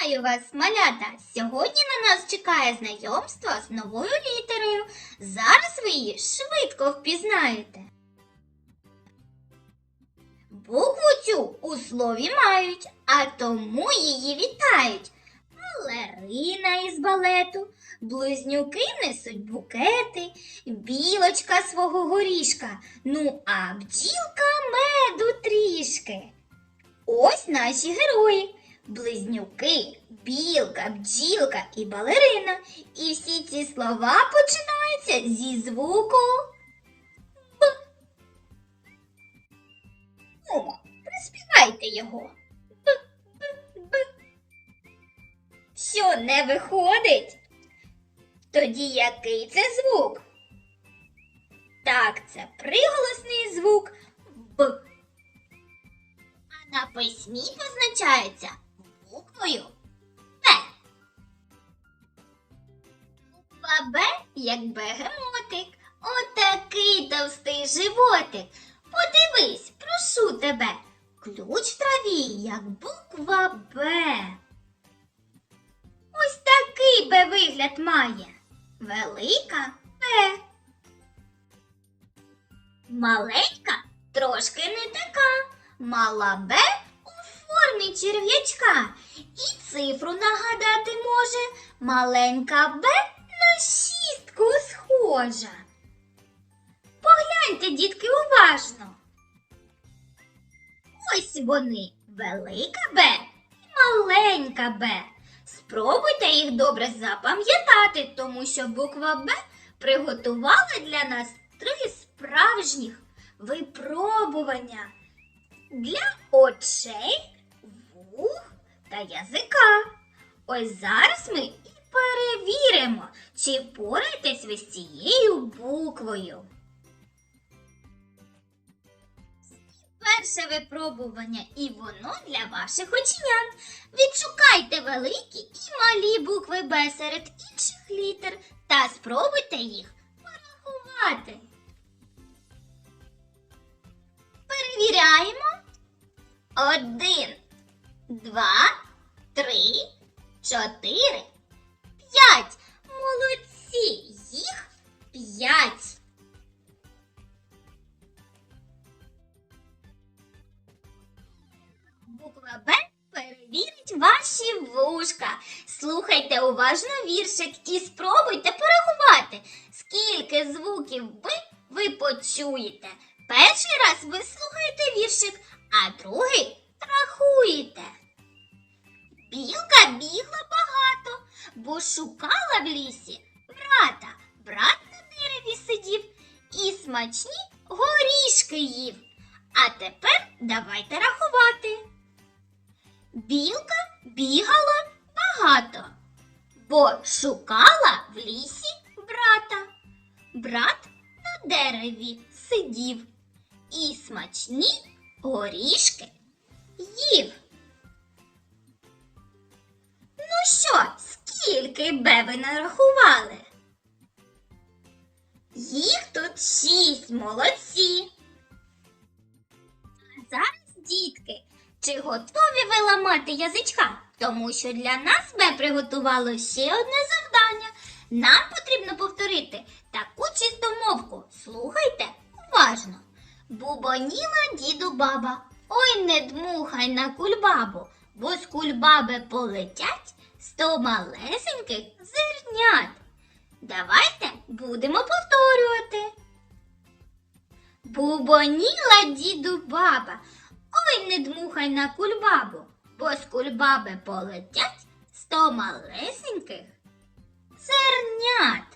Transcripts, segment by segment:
Вітаю вас, малята! Сьогодні на нас чекає знайомство з новою літерою. Зараз ви її швидко впізнаєте. Букву цю у слові мають, а тому її вітають. Балерина із балету, близнюки несуть букети, білочка свого горішка, ну а бджілка меду трішки. Ось наші герої. Близнюки, білка, бджілка і балерина. І всі ці слова починаються зі звуку Б. Нумо, приспівайте його. Що не виходить? Тоді який це звук? Так, це приголосний звук Б. А на письмі позначається буквою Б. Буква як бегемотик, отакий товстий животик. Подивись, прошу тебе, ключ в траві, як буква Б. Ось такий Б вигляд має. Велика Б. Маленька трошки не така. Мала Б у формі черв'ячка. І цифру нагадати може. Маленька Б на шістку схожа. Погляньте, дітки, уважно. Ось вони велика Б і маленька Б. Спробуйте їх добре запам'ятати, тому що буква Б приготувала для нас три справжніх випробування для очей, вух та язика. Ось зараз ми і перевіримо, чи впораєтесь ви з цією буквою. Перше випробування, і воно для ваших оченят. Відшукайте великі і малі букви Б серед інших літер та спробуйте їх порахувати. Перевіряємо. Один, два, три, чотири, п'ять. Молодці! Їх п'ять. Буква Б перевірить ваші вушка. Слухайте уважно віршик і спробуйте порахувати, скільки звуків Б ви почуєте. Перший раз ви слухаєте віршик, а другий рахуєте. Білка бігла багато, бо шукала в лісі брата. Брат на дереві сидів і смачні горішки їв. А тепер давайте рахувати. Білка бігала багато, бо шукала в лісі брата. Брат на дереві сидів і смачні горішки їв. Ну що, скільки Б ви нарахували? Їх тут шість молодці. А зараз, дітки, чи готові ви ламати язичка? Тому що для нас Б приготувало ще одне завдання. Нам потрібно повторити таку чистомовку. Слухайте уважно. Бубоніла діду баба. Ой, не дмухай на кульбабу, бо з кульбаби полетять сто малесеньких зернят. Давайте будемо повторювати. Бубоніла діду баба. Ой, не дмухай на кульбабу, бо з кульбаби полетять сто малесеньких зернят.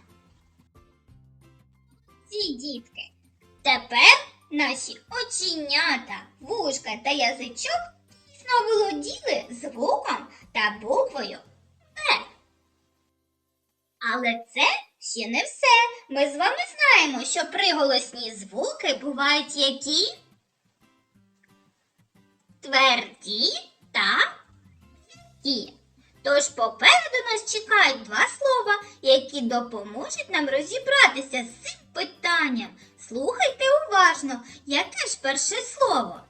Ці дітки. Тепер наші оченята, вушка та язичок дійсно володіли звуком та буквою П. Але це ще не все. Ми з вами знаємо, що приголосні звуки бувають які тверді та м'які. Тож попереду нас чекають два слова, які допоможуть нам розібратися з цим питанням. Слухайте уважно, яке ж перше слово?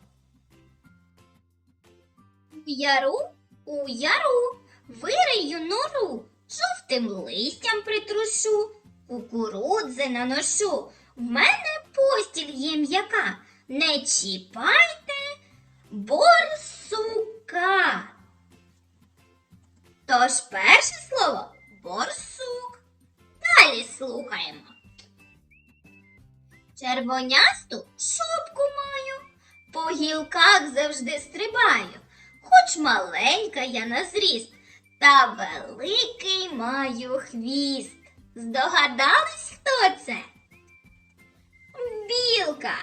В яру у яру, вирию нору, жовтим листям притрушу, кукурудзи наношу. В мене постіль є м'яка. Не чіпайте борсука. Тож перше слово борсук. Далі слухаємо. Червонясту шубку маю, по гілках завжди стрибаю, хоч маленька я на зріст, та великий маю хвіст. Здогадались, хто це? Білка.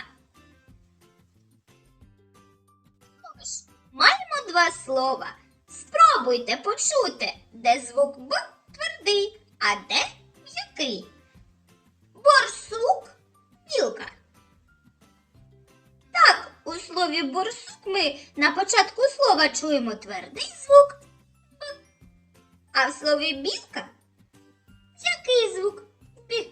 Маємо два слова. Спробуйте почути, де звук Б твердий, а де м'який. Борсук слові борсук ми на початку слова чуємо твердий звук А в слові білка який звук Б.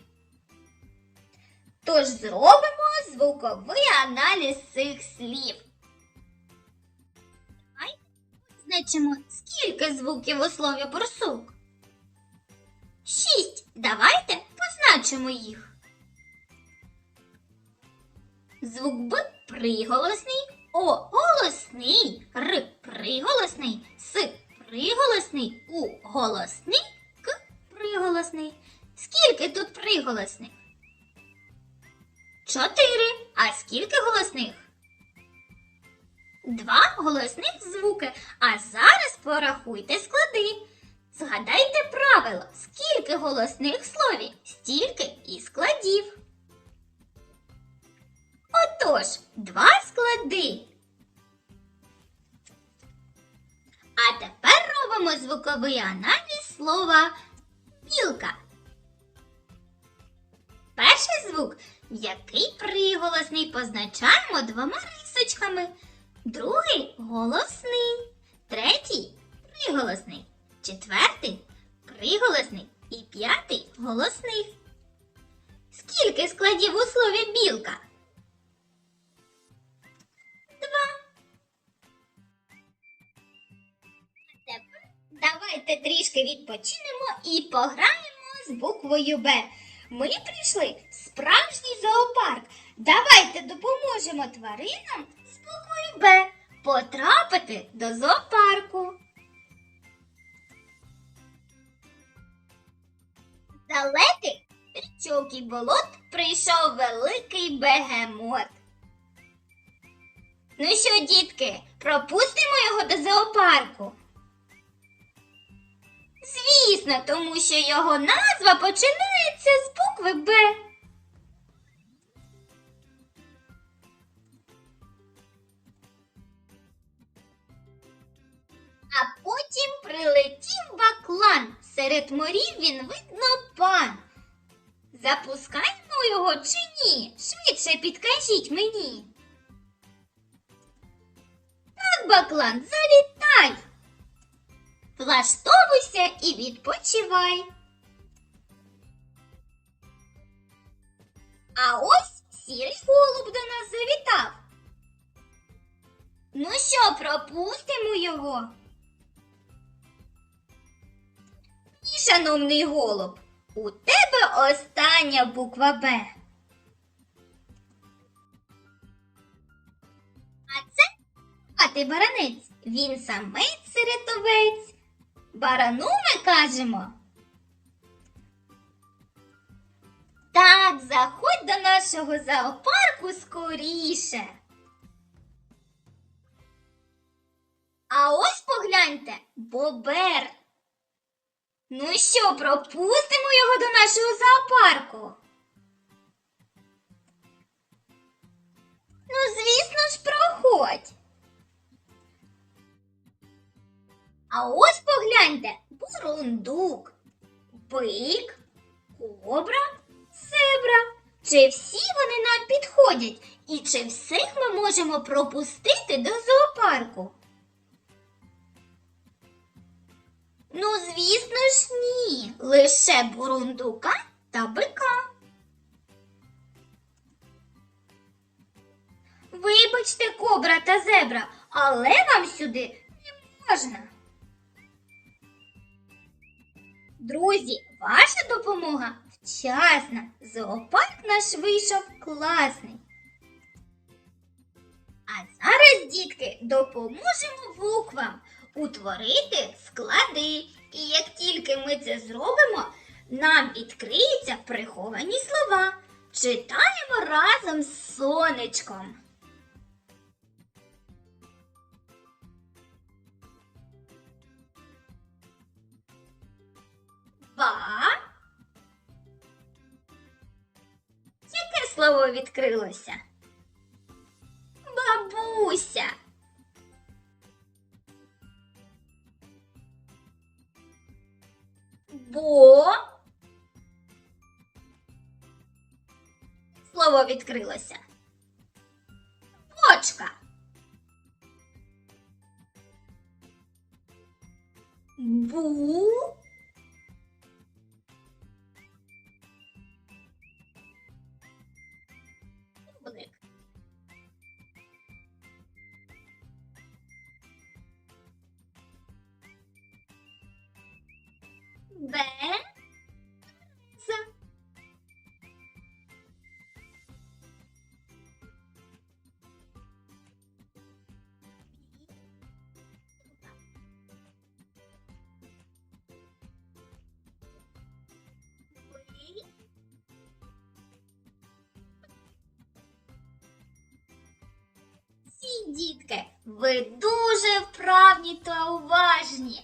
Тож зробимо звуковий аналіз цих слів. Давай Значимо, скільки звуків у слові борсук? Шість. Давайте позначимо їх. Звук Б приголосний, О голосний, Р приголосний, С приголосний, У голосний, К приголосний. Скільки тут приголосних? Чотири. А скільки голосних? Два голосних звуки. А зараз порахуйте склади. Згадайте правило, скільки голосних в слові, стільки і складів. Отож, два склади. А тепер робимо звуковий аналіз слова білка. Перший звук, який приголосний, позначаємо двома рисочками. Другий голосний. Третій приголосний. Четвертий приголосний. І п'ятий голосний. Скільки складів у слові білка? Відпочинемо і пограємо з буквою Б. Ми прийшли в справжній зоопарк. Давайте допоможемо тваринам з буквою Б потрапити до зоопарку. Далеких річок і болот прийшов великий бегемот. Ну що, дітки, пропустимо його до зоопарку? Звісно, тому що його назва починається з букви Б. А потім прилетів баклан. Серед морів він видно пан. Запускаємо його чи ні? Швидше підкажіть мені. Так, баклан, залітай. Влаштовуйся і відпочивай. А ось сірий голуб до нас завітав. Ну що, пропустимо його? Ні, шановний голуб, у тебе остання буква Б. А це а ти баранець, він самець серед овець. Барану ми кажемо. Так, заходь до нашого зоопарку скоріше. А ось погляньте, бобер. Ну що, пропустимо його до нашого зоопарку? Ну, звісно ж, проходь. А ось погляньте, бурундук, бик, кобра, зебра. Чи всі вони нам підходять? І чи всіх ми можемо пропустити до зоопарку? Ну, звісно ж, ні. Лише бурундука та бика. Вибачте, кобра та зебра, але вам сюди не можна. Друзі, ваша допомога вчасна. Зоопарк наш вийшов класний. А зараз, дітки, допоможемо буквам утворити склади. І як тільки ми це зробимо, нам відкриються приховані слова. Читаємо разом з сонечком. Ба. Яке слово відкрилося? Бабуся. Бо. Слово відкрилося. Береза. Дітки, ви дуже вправні та уважні.